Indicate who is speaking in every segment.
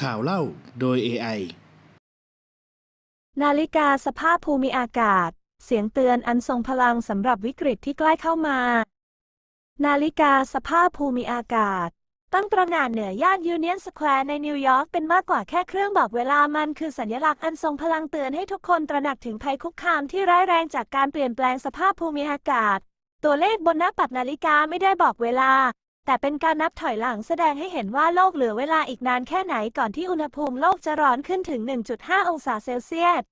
Speaker 1: ข่าวเล่าโดย AI
Speaker 2: นาฬิกาสภาพภูมิอากาศ เสียงเตือนอันทรงพลังสำหรับวิกฤตที่ใกล้เข้ามา นาฬิกาสภาพภูมิอากาศ ตั้งตระหง่านเหนือย่านยูเนียนสแควร์ในนิวยอร์กเป็นมากกว่าแค่เครื่องบอกเวลามันคือสัญลักษณ์อันทรงพลังเตือนให้ทุกคนตระหนักถึงภัยคุกคามที่ร้ายแรงจากการเปลี่ยนแปลงสภาพภูมิอากาศ ตัวเลขบนหน้าปัดนาฬิกาไม่ได้บอกเวลา แต่เป็นการนับถอยหลังแสดงให้เห็นว่าโลกเหลือเวลาอีกนานแค่ไหนก่อนที่อุณหภูมิโลกจะร้อนขึ้นถึง 1.5 องศาเซลเซียส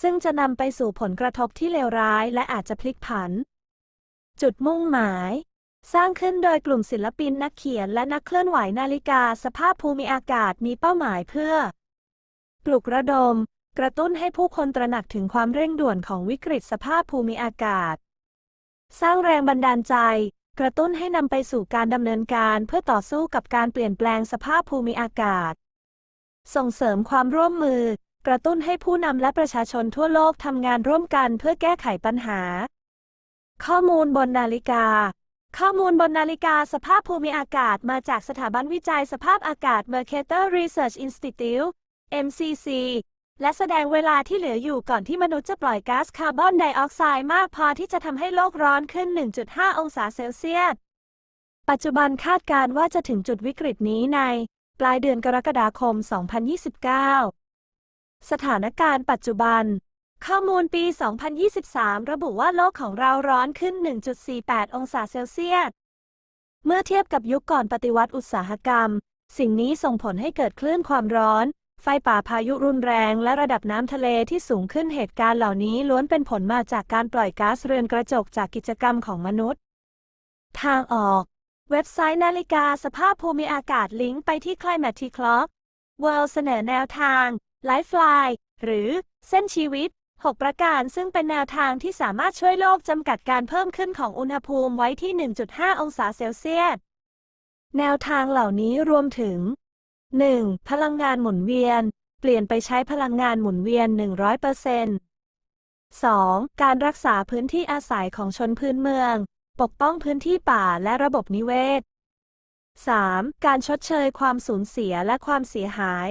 Speaker 2: ซึ่งจะนำไปสู่ผลกระทบที่เลวร้ายและอาจจะพลิกผัน จุดมุ่งหมาย สร้างขึ้นโดยกลุ่มศิลปินนักเขียนและนักเคลื่อนไหวนาฬิกา สภาพภูมิอากาศมีเป้าหมายเพื่อ ปลุกระดม กระตุ้นให้ผู้คนตระหนักถึงความเร่งด่วนของวิกฤตสภาพภูมิอากาศ สร้างแรงบันดาลใจ กระตุ้นให้นำไปสู่การดำเนินการเพื่อต่อสู้กับการเปลี่ยนแปลงสภาพภูมิอากาศ ส่งเสริมความร่วมมือ กระตุ้นให้ผู้นำและประชาชนทั่วโลกทำงานร่วมกันเพื่อแก้ไขปัญหา ข้อมูลบนนาฬิกา ข้อมูลบนนาฬิกาสภาพภูมิอากาศมาจากสถาบันวิจัยสภาพอากาศ Mercator Research Institute MCC และแสดงเวลาที่เหลืออยู่ก่อนที่มนุษย์จะปล่อยก๊าซคาร์บอนไดออกไซด์มากพอที่จะทำให้โลกร้อนขึ้น 1.5 องศาเซลเซียส ปัจจุบันคาดการณ์ว่าจะถึงจุดวิกฤตนี้ใน ปลายเดือนกรกฎาคม 2029 สถานการณ์ปัจจุบัน ข้อมูลปี 2023 ระบุว่าโลกของเราร้อนขึ้น 1.48 องศาเซลเซียส เมื่อเทียบกับยุคก่อนปฏิวัติอุตสาหกรรม สิ่งนี้ส่งผลให้เกิดคลื่นความร้อน ไฟป่าพายุรุนแรงและระดับน้ำทะเลที่สูงขึ้นเหตุการณ์เหล่านี้ล้วนเป็นผลมาจากการปล่อยก๊าซเรือนกระจกจากกิจกรรมของมนุษย์ ทางออก เว็บไซต์นาฬิกาสภาพภูมิอากาศลิงก์ไปที่ Climate Clock World เสนอแนวทาง Lifeline หรือเส้นชีวิต 6 ประการซึ่งเป็นแนวทางที่สามารถช่วยโลกจำกัดการเพิ่มขึ้นของอุณหภูมิไว้ที่ 1.5 องศาเซลเซียส แนวทางเหล่านี้รวมถึง 1. พลังงานหมุนเวียน เปลี่ยนไปใช้พลังงานหมุนเวียน 100% 2. การรักษาพื้นที่อาศัยของชนพื้นเมือง ปกป้องพื้นที่ป่าและระบบนิเวศ 3. การชดเชยความสูญเสียและความเสียหาย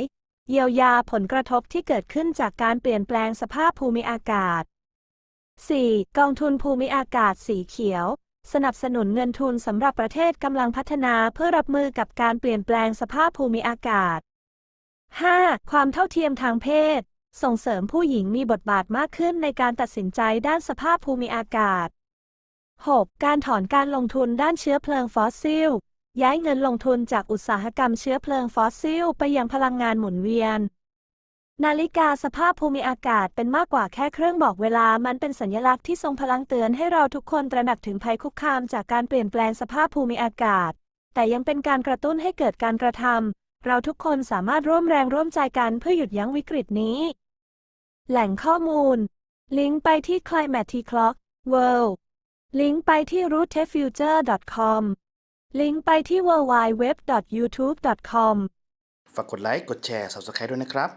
Speaker 2: เยียวยาผลกระทบที่เกิดขึ้นจากการเปลี่ยนแปลงสภาพภูมิอากาศ 4. กองทุนภูมิอากาศสีเขียว สนับสนุนเงินทุนสำหรับประเทศกำลังพัฒนาเพื่อรับมือกับการเปลี่ยนแปลงสภาพภูมิอากาศ 5. ความเท่าเทียมทางเพศ ส่งเสริมผู้หญิงมีบทบาทมากขึ้นในการตัดสินใจด้านสภาพภูมิอากาศ 6. การถอนการลงทุนด้านเชื้อเพลิงฟอสซิล ย้ายเงินลงทุนจากอุตสาหกรรมเชื้อเพลิงฟอสซิล ไปยังพลังงานหมุนเวียน นาฬิกาสภาพภูมิอากาศเป็นมากกว่าแค่เครื่องบอกเวลา มันเป็นสัญลักษณ์ที่ทรงพลังเตือนให้เราทุกคนตระหนักถึงภัยคุกคามจากการเปลี่ยนแปลงสภาพภูมิอากาศ แต่ยังเป็นการกระตุ้นให้เกิดการกระทำ เราทุกคนสามารถร่วมแรงร่วมใจกันเพื่อหยุดยั้งวิกฤตนี้ แหล่งข้อมูล ลิงก์ไปที่ Climate Clock World ลิงก์ไปที่ rootfuture.com ลิงก์ไปที่ worldwide.youtube.com
Speaker 1: ฝากกดไลค์ กดแชร์ Subscribe ด้วยนะครับ